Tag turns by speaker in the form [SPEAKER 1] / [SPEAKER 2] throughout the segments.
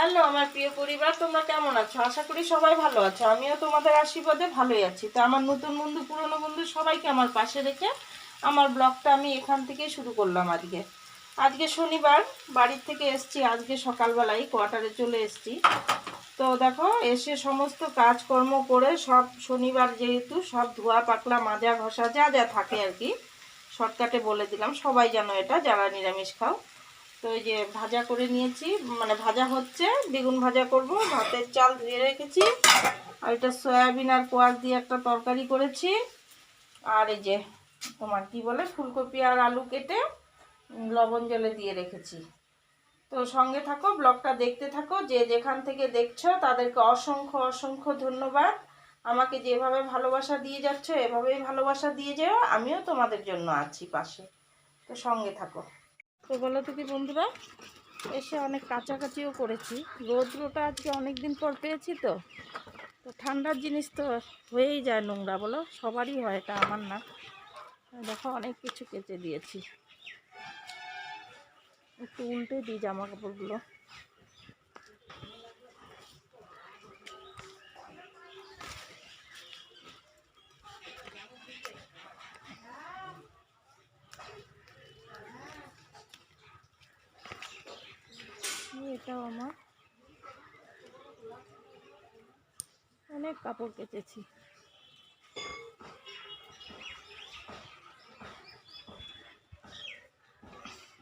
[SPEAKER 1] Hello, আমার প্রিয় পরিবার, তোমরা কেমন আছো? আশা করি সবাই ভালো আছো। আমিও তোমাদের আশীর্বাদে ভালোই আছি। তো আমার নতুন বন্ধু, পুরনো বন্ধু সবাইকে আমার পাশে রেখে আমার ব্লগটা আমি এখান থেকেই শুরু করলাম আজকে। আজকে শনিবার, বাড়ির থেকে এসছি। আজকে সকালবেলায় কোয়ার্টারে চলে এসছি। তো দেখো, এসে সমস্ত কাজকর্ম করে সব শনিবার যেহেতু সব ধোয়া পাকলা, মাজা ঘষা, যা যা থাকে আর কি, শর্টকাটে বলে দিলাম, সবাই জানো এটা যারা নিরামিষ খাও। তো এই যে ভাজা করে নিয়েছি মানে ভাজা হচ্ছে, বেগুন ভাজা করব, ভাতের চাল ধুয়ে রেখেছি, আর এটা সয়াবিন আর কোয়াশ দিয়ে একটা তরকারি করেছি, আর এই যে তোমার কি বলে, ফুলকপি আর আলু কেটে লবণ জলে দিয়ে রেখেছি। তো সঙ্গে থাকো, ব্লগটা দেখতে থাকো, যে যেখান থেকে দেখছ, তাদেরকে অসংখ্য অসংখ্য ধন্যবাদ। আমাকে যেভাবে ভালোবাসা দিয়ে যাচ্ছ, এভাবেই ভালোবাসা দিয়ে যেও, আমিও তোমাদের জন্য আছি পাশে। তো সঙ্গে থাকো। তো বলো তো কি বন্ধুরা, এসে অনেক কাছাকাছিও করেছি। রৌদ্রটা আজকে অনেক দিন পর পেয়েছি তো। তো ঠান্ডার জিনিস তো হয়েই যায় নোংরা বলো, সবারই হয়, এটা আমার না। দেখো অনেক কিছু কেচে দিয়েছি। একটু উল্টে দিই জামা কাপড়গুলো এই এটাও আমার। অনেক কাপড় কেচেছি।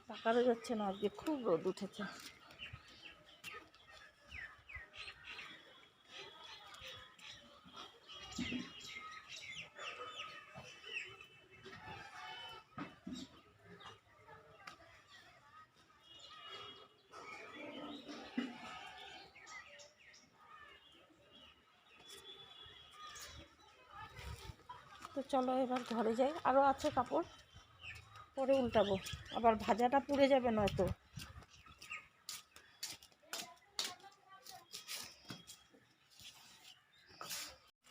[SPEAKER 1] তাকারও যাচ্ছে না আজকে খুব রোদ উঠেছে। তো চলো এবার ঘরে যাই। আরও আছে কাপড়। পরে উল্টাবো। আবার ভাজাটা পুড়ে যাবে নয়তো।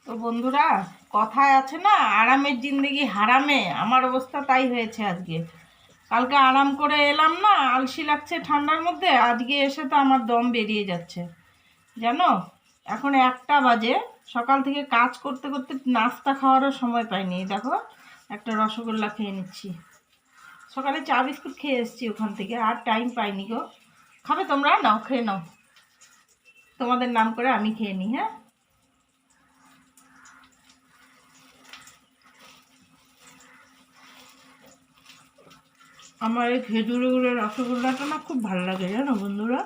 [SPEAKER 1] তো বন্ধুরা, কথায় আছে না, আরামের জিন্দগি হারামে। আমার অবস্থা তাই হয়েছে আজকে। কালকে আরাম করে এলাম না, আলসি লাগছে ঠান্ডার মধ্যে। আজকে এসে তো আমার দম বেরিয়ে যাচ্ছে। জানো? এখন একটা বাজে। সকাল থেকে কাজ করতে করতে নাস্তা খাওয়ারও সময় পাইনি। দেখো, একটা রসগোল্লা খেয়ে নিচ্ছি। সকালে চা বিস্কুট খেয়ে এসেছি ওখান থেকে, আর টাইম পাইনি গো। খাবে তোমরা? নাও, খেয়ে নাও। তোমাদের নাম করে আমি খেয়ে নিই হ্যাঁ? আমার এই খেজুরে রসগোল্লাটা না খুব ভালো লাগে, জানো বন্ধুরা?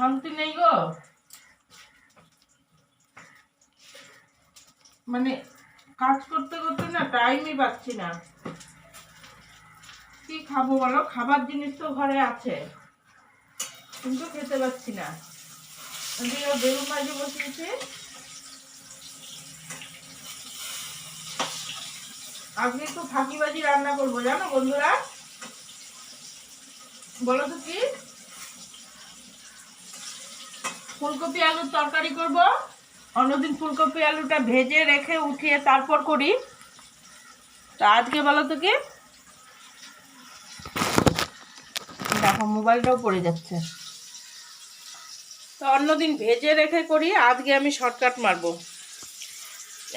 [SPEAKER 1] শান্তি নেই গো। মানে কাজ করতে করতে না টাইমই পাচ্ছি না। কি খাব বলো? খাবার জিনিস তো ঘরে আছে। কিন্তু খেতে পাচ্ছি না। বেগুন ভাজি বসিয়েছি। আজকে একটু ফাঁকিবাজি রান্না করব, জানো বন্ধুরা? বলো তো কি? ফুলকপি আলুর তরকারি করব। অন্যদিন ফুলকপি আলুটা ভেজে রেখে উঠিয়ে তারপর করি। তা আজকে বলো তো কি? দেখো, মোবাইলটাও পড়ে যাচ্ছে। তো অন্যদিন ভেজে রেখে করি, আজকে আমি শর্টকাট মারবো।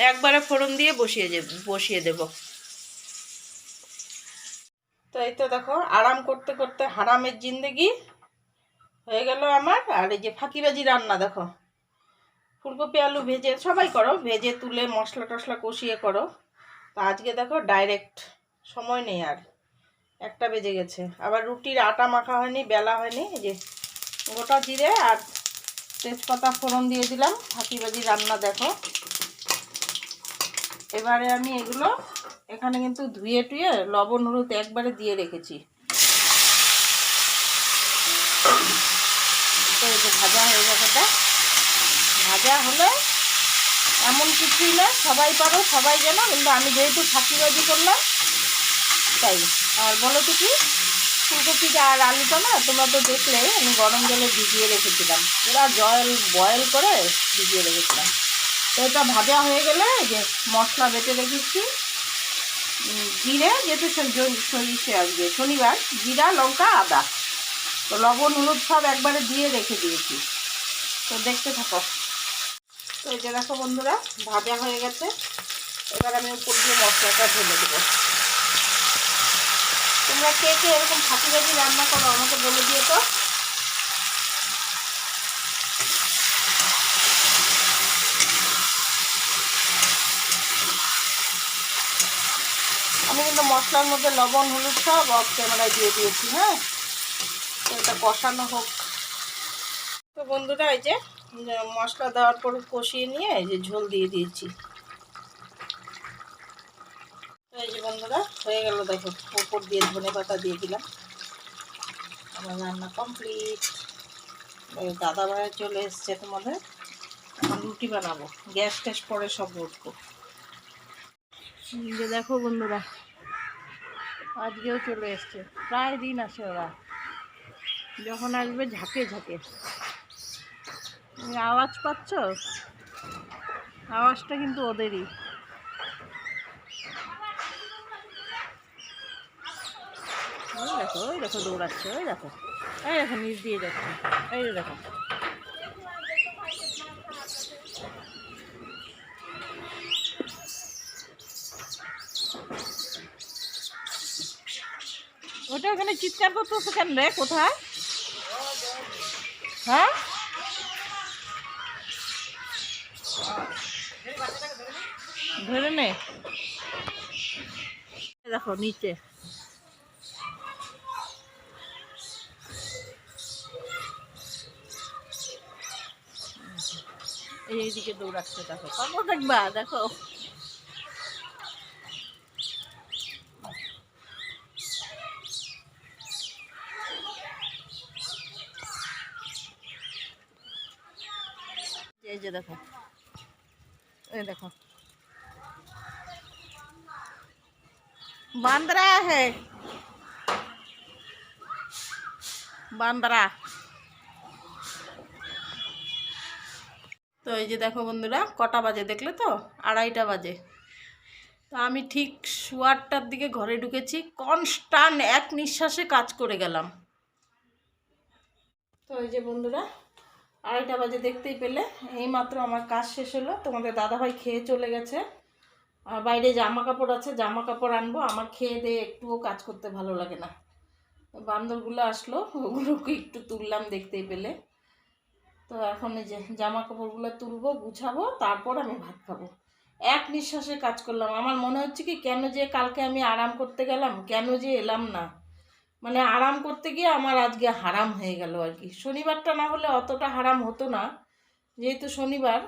[SPEAKER 1] একবারে ফোড়ন দিয়ে বসিয়ে বসিয়ে দেব। তো এই তো দেখো, আরাম করতে করতে হারামের জিন্দেগি। হয়ে গেল আমার, আর এই যে ফাঁকিবাজি রান্না, দেখো। ফুলকপি, আলু ভেজে, সবাই করো, ভেজে তুলে মশলা টশলা কষিয়ে করো। তো আজকে দেখো ডাইরেক্ট সময় নেই আর, একটা বেজে গেছে। আবার রুটির আটা মাখা হয়নি, বেলা হয়নি, এই যে গোটা জিরে আর তেজপাতা ফোড়ন দিয়ে দিলাম, ফাঁকিবাজি রান্না দেখো। এবারে আমি এগুলো এখানে কিন্তু ধুয়ে টুয়ে লবণ, হলুদ একবারে দিয়ে রেখেছি। তো যে ভাজা হয়ে গেছে এটা। ভাজা হলে এমন কিছুই না, সবাই পারো, সবাই যেন কিন্তু আমি যেহেতু ফাঁকিবাজি করলাম, তাই। আর বলো তো কি, ফুলকপিটা আর আলুটা না, তোমরা তো দেখলে, আমি গরম জলে ভিজিয়ে রেখেছিলাম। পুরা জল বয়েল করে ভিজিয়ে রেখেছিলাম। তো এটা ভাজা হয়ে গেলে যে মশলা বেটে রেখেছি। জিরে, যেহেতু সরিষে আজকে শনিবার, জিরা, লঙ্কা, আদা। তো লবণ, হলুদ সব একবারে দিয়ে রেখে দিয়েছি। তো দেখতে থাকো। তো এই যে দেখো বন্ধুরা, ভাজা হয়ে গেছে। এবার আমি উপর দিয়ে মশলাটা ঢেলে দেবো। তোমরা কে কে এরকম ফাঁকি ভাজি রান্না করো আমাকে বলে দিও তো। আমি কিন্তু মশলার মধ্যে লবণ, হলুদ সব অফ ক্যামেরায় দিয়ে দিয়েছি হ্যাঁ? এটা কষানো হোক। তো বন্ধুরা, এই যে মশলা দেওয়ার পর কষিয়ে নিয়ে এই যে ঝোল দিয়ে দিয়েছি। এই যে বন্ধুরা, হয়ে গেল দেখো, উপর দিয়ে ধনে পাতা দিয়ে দিলাম। আমার রান্না কমপ্লিট। দাদা ভাই চলে এসছে তোমাদের। রুটি বানাবো। গ্যাস ট্যাস পরে সব উঠবো দেখো বন্ধুরা, আজকেও চলে এসছে। প্রায় দিন আসে ওরা। যখন আসবে ঝাঁকে ঝাঁকে। আওয়াজ পাচ্ছ? আওয়াজটা কিন্তু ওদেরই। দেখো, ওই দেখো দৌড়াচ্ছে, ওই দেখো। এই দেখো, নিচ দিয়ে যাচ্ছে। এই দেখো। ওটা ওখানে চিৎকার করতেছে কেন রে? কোথায়? হ্যাঁ? ধরে নে। দেখো নিচে। এইদিকে দৌড়াচ্ছে দেখো। কত দেখবা দেখো। যে দেখো। এই দেখো। বান্দরা হে। বান্দরা। তো এই যে দেখো বন্ধুরা, কটা বাজে দেখলে তো? আড়াইটা বাজে। তো আমি ঠিক শোয়ারটার দিকে ঘরে ঢুকেছি কনস্টান্ট এক নিঃশ্বাসে কাজ করে গেলাম। তো এই যে বন্ধুরা আড়াইটা বাজে দেখতেই পেলে। এইমাত্র আমার কাজ শেষ হলো, তোমাদের দাদাভাই খেয়ে চলে গেছে। আর বাইরে জামা কাপড় আছে জামা কাপড় আনব। আমার খেয়ে দিয়ে একটুও কাজ করতে ভালো লাগে না। বান্দরগুলো আসলো, ওগুলোকে একটু তুললাম দেখতেই পেলে। তো এখন এই যে জামা কাপড়গুলো তুলবো, গুছাবো, তারপর আমি ভাত খাব। এক নিঃশ্বাসে কাজ করলাম। আমার মনে হচ্ছে কি, কেন যে কালকে আমি আরাম করতে গেলাম, কেন যে এলাম না। মানে আরাম করতে গিয়ে আমার আজকে হারাম হয়ে গেল আর কি। শনিবারটা না হলে অতটা হারাম হতো না। যেহেতু শনিবার,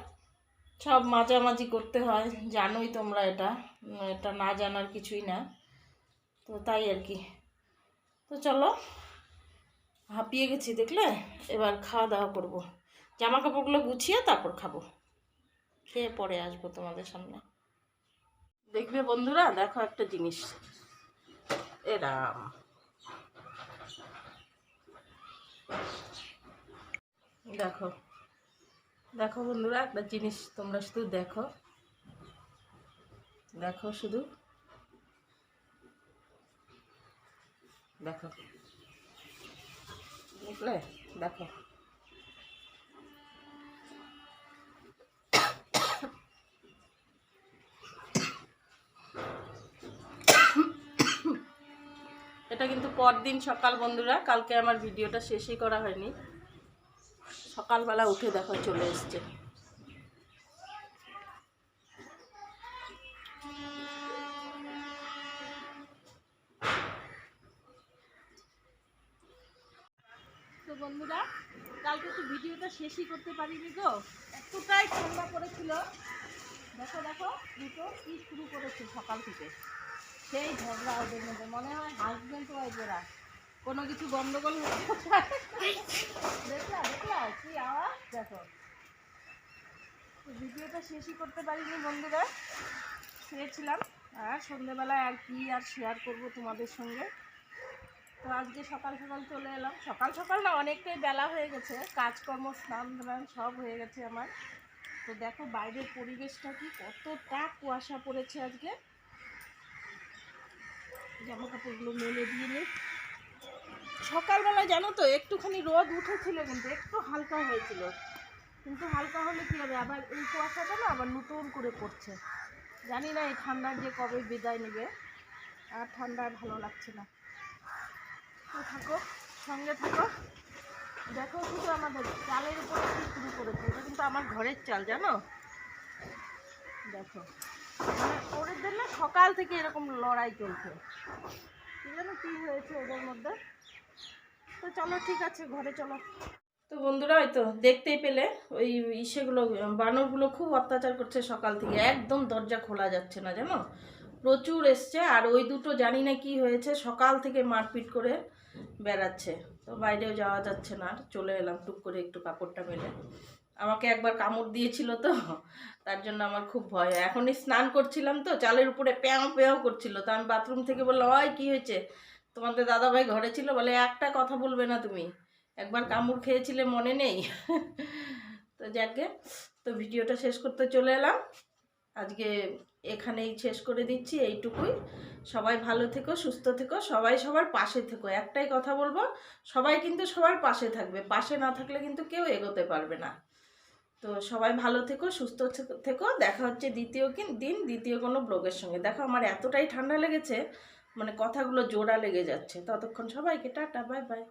[SPEAKER 1] সব মাঝামাঝি করতে হয়, জানোই তোমরা এটা এটা না জানার কিছুই না। তো তাই আর কি। তো চলো, হাঁপিয়ে গেছি দেখলে? এবার খাওয়া দাওয়া করব। জামা কাপড়গুলো গুছিয়ে তারপর খাব। খেয়ে পরে আসব তোমাদের সামনে। দেখবে বন্ধুরা, দেখো একটা জিনিস। এরাম দেখো। দেখো বন্ধুরা একটা জিনিস তোমরা শুধু দেখো। দেখো শুধু। দেখো। বুঝলে দেখো। এটা কিন্তু পরদিন সকাল বন্ধুরা, কালকে আমার ভিডিওটা শেষই করা হয়নি। সকালবেলা উঠে দেখো চলে এসছে। তো বন্ধুরা, কালকে তো ভিডিওটা শেষই করতে পারিনি গো। এতটাই ঠান্ডা পড়েছিল। দেখো দেখো, দুটো কি শুরু করেছে সকাল থেকে। সেই ঝগড়া ওদের মধ্যে। মনে হয় হাজব্যান্ড ওয়াইফ ওরা কোনো কিছু গন্ডগোল দেখলা দেখলা, কি আওয়াজ? দেখো। ভিডিওটা শেষই করতে পারিনি বন্ধুরা। শুয়েছিলাম। আর সন্ধ্যেবেলায় আর কি আর শেয়ার করব তোমাদের সঙ্গে। তো আজকে সকাল সকাল চলে এলাম। সকাল সকাল না, অনেকটাই বেলা হয়ে গেছে। কাজকর্ম, স্নান ধান সব হয়ে গেছে আমার। তো দেখো বাইরের পরিবেশটা কি কতটা কুয়াশা পড়েছে আজকে। জামা কাপড়গুলো মেলে দিয়ে নিই সকালবেলা জানো তো, একটুখানি রোদ উঠেছিল কিন্তু একটু হালকা হয়েছিল। কিন্তু হালকা হলে কী হবে? আবার এই কুয়াশাটা না আবার নতুন করে পড়ছে। জানি না এই ঠান্ডার যে কবে বিদায় নেবে। আর ঠান্ডা ভালো লাগছে না। তো থাকো, সঙ্গে থাকো। দেখো শুধু আমাদের চালের উপরে কি শুরু করেছে। এটা কিন্তু আমার ঘরের চাল, জানো? দেখো। ওদের জন্য সকাল থেকে এরকম লড়াই চলছে। কি জানো কি হয়েছে ওদের মধ্যে। তো চলো, ঠিক আছে, ঘরে চলো। তো বন্ধুরা, ওই তো দেখতেই পেলে, ওই ইসেগুলো, বানরগুলো খুব অত্যাচার করছে সকাল থেকে। একদম দরজা খোলা যাচ্ছে না, জানো? প্রচুর এসছে, আর ওই দুটো জানি না কি হয়েছে, সকাল থেকে মারপিট করে বেড়াচ্ছে। তো বাইরেও যাওয়া যাচ্ছে না, আর চলে এলাম টুক করে একটু কাপড়টা মেলে। আমাকে একবার কামড় দিয়েছিল তো, তার জন্য আমার খুব ভয় হয়। এখনই স্নান করছিলাম তো, চালের উপরে প্যাও প্যাও করছিল। তো আমি বাথরুম থেকে বললাম, ওই, কী হয়েছে? তোমাদের দাদাভাই ঘরে ছিল, বলে, একটা কথা বলবে না তুমি। একবার কামড় খেয়েছিলে, মনে নেই? তো যাকে, তো ভিডিওটা শেষ করতে চলে এলাম। আজকে এখানেই শেষ করে দিচ্ছি এইটুকুই। সবাই ভালো থেকো, সুস্থ থেকো, সবাই সবার পাশে থেকো। একটাই কথা বলব, সবাই কিন্তু সবার পাশে থাকবে। পাশে না থাকলে কিন্তু কেউ এগোতে পারবে না। তো সবাই ভালো থেকো, সুস্থ থেকো- দেখা হচ্ছে দ্বিতীয় দিন, দ্বিতীয় কোনো ব্লগের সঙ্গে। দেখো, আমার এতটাই ঠান্ডা লেগেছে মানে কথাগুলো জোড়া লেগে যাচ্ছে। ততক্ষণ সবাইকে টাটা, বাই বাই।